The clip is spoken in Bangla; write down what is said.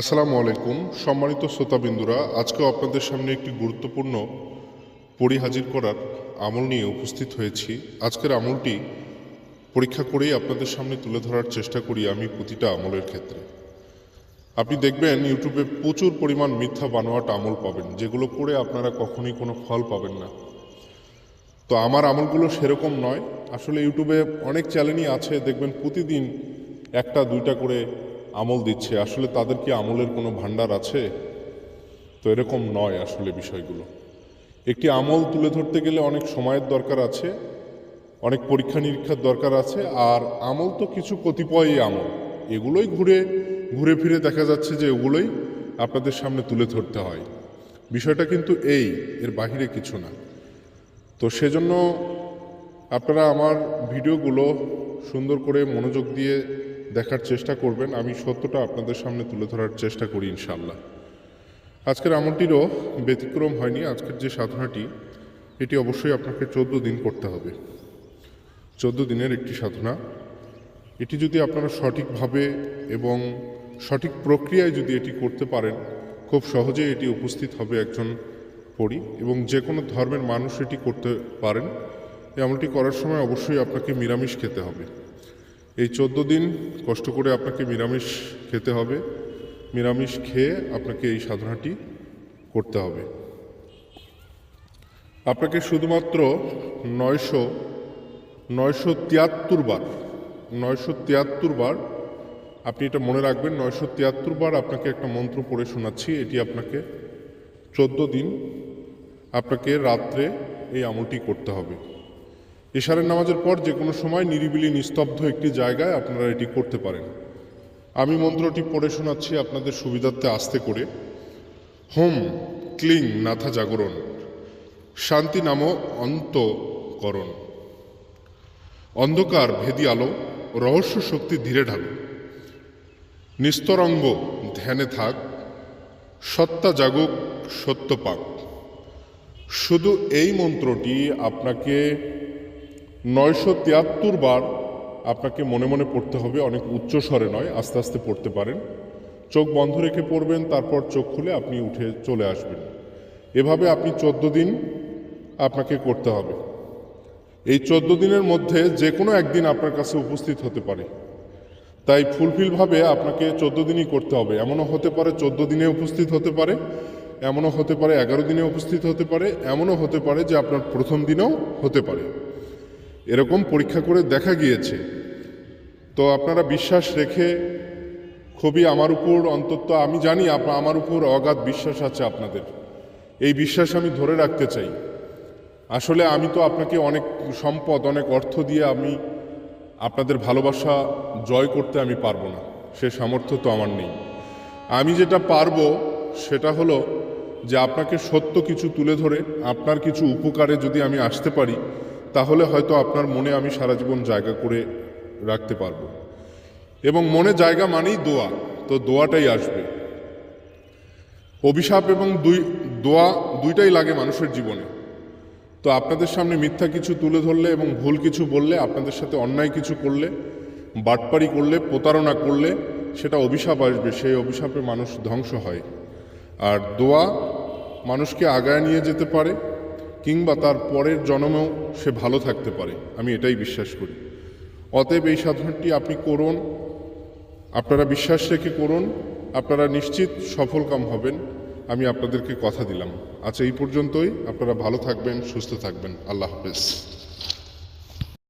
আসসালামু আলাইকুম, সম্মানিত শ্রোতাবিন্দুরা, আজকেও আপনাদের সামনে একটি গুরুত্বপূর্ণ পড়ি হাজির করার আমল নিয়ে উপস্থিত হয়েছি। আজকের আমলটি পরীক্ষা করেই আপনাদের সামনে তুলে ধরার চেষ্টা করি আমি প্রতিটা আমলের ক্ষেত্রে। আপনি দেখবেন ইউটিউবে প্রচুর পরিমাণ মিথ্যা বানোয়াট আমল পাবেন, যেগুলো করে আপনারা কখনোই কোনো ফল পাবেন না। তো আমার আমলগুলো সেরকম নয়। আসলে ইউটিউবে অনেক চ্যানেলই আছে, দেখবেন প্রতিদিন একটা, দুইটা করে আমল দিচ্ছে। আসলে তাদের কি আমলের কোনো ভান্ডার আছে? তো এরকম নয় আসলে বিষয়গুলো। একটি আমল তুলে ধরতে গেলে অনেক সময়ের দরকার আছে, অনেক পরীক্ষা নিরীক্ষার দরকার আছে, আর আমল তো কিছু কতিপয়ই আমল। এগুলোই ঘুরে ঘুরে ফিরে দেখা যাচ্ছে যে এগুলোই আপনাদের সামনে তুলে ধরতে হয়। বিষয়টা কিন্তু এই, এর বাহিরে কিছু না। তো সেজন্য আপনারা আমার ভিডিওগুলো সুন্দর করে মনোযোগ দিয়ে দেখার চেষ্টা করবেন। আমি সত্যটা আপনাদের সামনে তুলে ধরার চেষ্টা করি ইনশাল্লাহ আজকের আমলটিরও ব্যতিক্রম হয়নি। আজকের যে সাধনাটি, এটি অবশ্যই আপনাকে চোদ্দ দিন করতে হবে। চোদ্দ দিনের একটি সাধনা। এটি যদি আপনারা সঠিকভাবে এবং সঠিক প্রক্রিয়ায় যদি এটি করতে পারেন, খুব সহজে এটি উপস্থিত হবে একজন পড়ি এবং যে কোনো ধর্মের মানুষ এটি করতে পারেন। এই আমলটি করার সময় অবশ্যই আপনাকে নিরামিষ খেতে হবে। এই চোদ্দ দিন কষ্ট করে আপনাকে নিরামিষ খেতে হবে। নিরামিষ খেয়ে আপনাকে এই সাধনাটি করতে হবে। আপনাকে শুধুমাত্র নয়শো নয়শো তিয়াত্তর বার, নয়শো তিয়াত্তর বার, আপনি এটা মনে রাখবেন, নয়শো তিয়াত্তর বার আপনাকে একটা মন্ত্র পড়ে শোনাচ্ছি, এটি আপনাকে চোদ্দ দিন আপনাকে রাত্রে এই আমলটি করতে হবে। এশারের নামাজের পর যে কোনো সময় নিরিবিলি নিস্তব্ধ একটি জায়গায় আপনারা এটি করতে পারেন। আমি মন্ত্রটি পড়ে শোনাচ্ছি আপনাদের সুবিধার্থে আস্তে করে। হোম, ক্লিং, নাথা জাগরণ। শান্তি নাম, অন্তকরণ। অন্ধকার, ভেদি আলো, রহস্য শক্তি ধীরে ঢালো। নিস্তরঙ্গ, ধ্যানে থাক। সত্তা জাগুক, সত্য পাক। শুধু এই মন্ত্রটি আপনাকে নয়শো তিয়াত্তর বার আপনাকে মনে মনে পড়তে হবে, অনেক উচ্চ স্বরে নয়, আস্তে আস্তে পড়তে পারেন। চোখ বন্ধ রেখে পড়বেন, তারপর চোখ খুলে আপনি উঠে চলে আসবেন। এভাবে আপনি চোদ্দ দিন আপনাকে করতে হবে। এই চোদ্দ দিনের মধ্যে যে কোনো একদিন আপনার কাছে উপস্থিত হতে পারে। তাই ফুলফিলভাবে আপনাকে চোদ্দ দিনই করতে হবে। এমনও হতে পারে চোদ্দ দিনে উপস্থিত হতে পারে, এমনও হতে পারে এগারো দিনে উপস্থিত হতে পারে, এমনও হতে পারে যে আপনার প্রথম দিনেও হতে পারে। এরকম পরীক্ষা করে দেখা গিয়েছে। তো আপনারা বিশ্বাস রেখে খুবই আমার উপর অন্তত আমি জানি আমার উপর অগাধ বিশ্বাস আছে আপনাদের। এই বিশ্বাস আমি ধরে রাখতে চাই। আসলে আমি তো আপনাকে অনেক সম্পদ, অনেক অর্থ দিয়ে আমি আপনাদের ভালোবাসা জয় করতে আমি পারব না। সে সামর্থ্য তো আমার নেই। আমি যেটা পারব সেটা হলো যে আপনাকে সত্য কিছু তুলে ধরে, আপনার কিছু উপকারে যদি আমি আসতে পারি তাহলে হয়তো আপনার মনে আমি সারা জীবন জায়গা করে রাখতে পারব। এবং মনে জায়গা মানেই দোয়া, তো দোয়াটাই আসবে। অভিশাপ এবং দুই, দোয়া দুইটাই লাগে মানুষের জীবনে। তো আপনাদের সামনে মিথ্যা কিছু তুলে ধরলে এবং ভুল কিছু বললে, আপনাদের সাথে অন্যায় কিছু করলে, বাটপারি করলে, প্রতারণা করলে, সেটা অভিশাপ আসবে, সেই অভিশাপে মানুষ ধ্বংস হয়। আর দোয়া মানুষকে আগায় নিয়ে যেতে পারে কিংবা তার পরের জন্মেও সে ভালো থাকতে পারে, আমি এটাই বিশ্বাস করি। অতএব এই সাধনাটি আপনি করুন, আপনারা বিশ্বাস রেখে করুন, আপনারা নিশ্চিত সফলকাম হবেন, আমি আপনাদেরকে কথা দিলাম। আচ্ছা এই পর্যন্তই, আপনারা ভালো থাকবেন, সুস্থ থাকবেন, আল্লাহ হাফেজ।